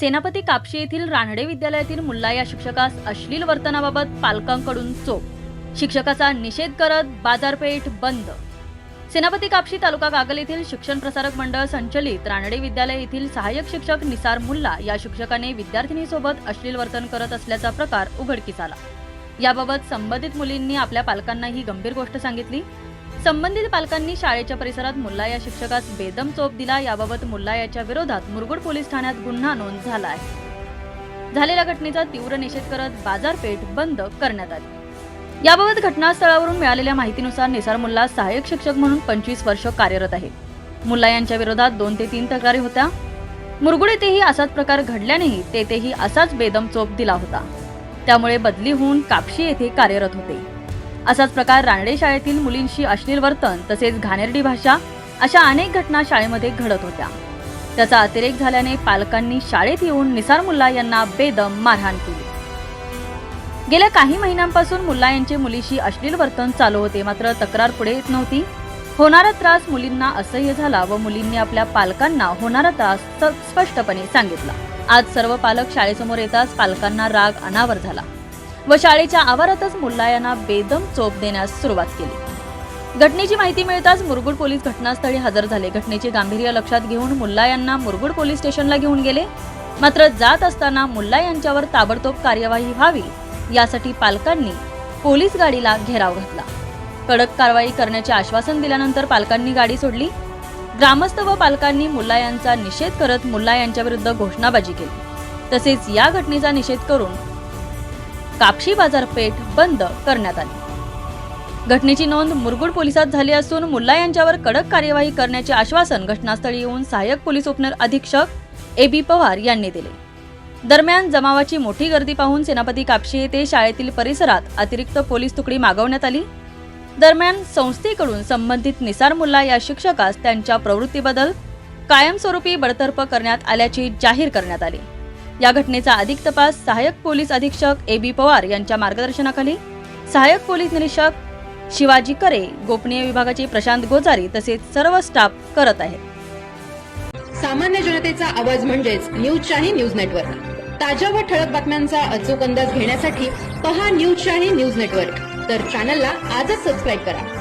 सेनापती कापशी येथील रानडे विद्यालयातील मुल्ला या शिक्षकास अश्लील वर्तनाबाबत पालकांकडून चोप शिक्षकाचा निषेध करत बाजारपेठ बंद. सेनापती कापशी तालुका कागल येथील शिक्षण प्रसारक मंडळ संचलित रानडे विद्यालय येथील सहाय्यक शिक्षक निसार मुल्ला या शिक्षकाने विद्यार्थिनीसोबत अश्लील वर्तन करत असल्याचा प्रकार उघडकीस आला. याबाबत संबंधित मुलींनी आपल्या पालकांना ही गंभीर गोष्ट सांगितली. संबंधित पालकांनी शाळेच्या परिसरात मुल्ला या शिक्षकास बेदम चोप दिला. याबाबत मुल्ला याच्या विरोधात मुरगुड पोलीस ठाण्यात गुन्हा नोंद झाला आहे. झालेल्या घटनेचा तीव्र निषेध करत बाजारपेठ बंद करण्यात आली. याबाबत घटनास्थळावरून मिळालेल्या माहितीनुसार निसार मुल्ला सहाय्यक शिक्षक म्हणून पंचवीस वर्ष कार्यरत आहे. मुल्ला यांच्या विरोधात दोन ते तीन तक्रारी होत्या. मुरगुड येथेही असाच प्रकार घडल्यानेही तेथेही असाच बेदम चोप दिला होता. त्यामुळे बदली होऊन कापशी येथे कार्यरत होते. असाच प्रकार रानडे शाळेतील मुलींशी अश्लील वर्तन तसेच घाणेरडी भाषा अशा अनेक घटना शाळेमध्ये घडत होत्या. त्याचा अतिरेक झाल्याने पालकांनी शाळेत येऊन निसार मुल्ला यांना बेदम मारहाण केली. गेल्या काही महिन्यांपासून मुल्ला यांचे मुलीशी अश्लील वर्तन चालू होते मात्र तक्रार पुढे येत नव्हती. होणारा त्रास मुलींना असह्य झाला व मुलींनी आपल्या पालकांना होणारा त्रास स्पष्टपणे सांगितला. आज सर्व पालक शाळेसमोर येताच पालकांना राग अनावर झाला. व शाळेच्या आवारातच मुल्ला यांना बेदम चोप देण्यास सुरुवात केली. घटनेची माहिती मिळताच मुरगुड पोलीस घटनास्थळी हजर झाले. घटनेचे गांभीर्य लक्षात घेऊन मुल्ला यांना मुरगुड पोलीस स्टेशनला घेऊन गेले. मात्र जात असताना मुल्ला यांच्यावर ताबडतोब कार्यवाही व्हावी यासाठी पालकांनी पोलीस गाडीला घेराव घातला. कडक कारवाई करण्याचे आश्वासन दिल्यानंतर पालकांनी गाडी सोडली. ग्रामस्थ व पालकांनी मुल्ला यांचा निषेध करत मुल्ला यांच्याविरुद्ध घोषणाबाजी केली. तसेच या घटनेचा निषेध करून कापशी बाजारपेठ बंद करण्यात आली. घटनेची नोंद मुरगुड पोलिसात झाली असून मुल्ला यांच्यावर कडक कार्यवाही करण्याचे आश्वासन घटनास्थळी येऊन सहाय्यक पोलीस उपनर अधीक्षक ए बी पवार यांनी दिले. दरम्यान जमावाची मोठी गर्दी पाहून सेनापती कापशी येथे शाळेतील परिसरात अतिरिक्त पोलीस तुकडी मागवण्यात आली. दरम्यान संस्थेकडून संबंधित निसार मुल्ला या शिक्षकास त्यांच्या प्रवृत्तीबद्दल कायमस्वरूपी बडतर्फ करण्यात आल्याची जाहीर करण्यात आली. या घटनेचा अधिक तपास सहाय्यक पोलीस अधीक्षक ए बी पवार यांच्या मार्गदर्शनाखाली. सहाय्यक पोलीस निरीक्षक शिवाजी करे गोपनीय विभागाचे प्रशांत गोजारी तसेच सर्व स्टाफ करत आहेत. सामान्य जनतेचा आवाज म्हणजेच न्यूज शाही न्यूज नेटवर्क. ताज्या व ठळक बातम्यांचा अचूक अंदाज घेण्यासाठी पहा न्यूज शाही न्यूज नेटवर्क. तर चॅनलला आजच सबस्क्राईब करा.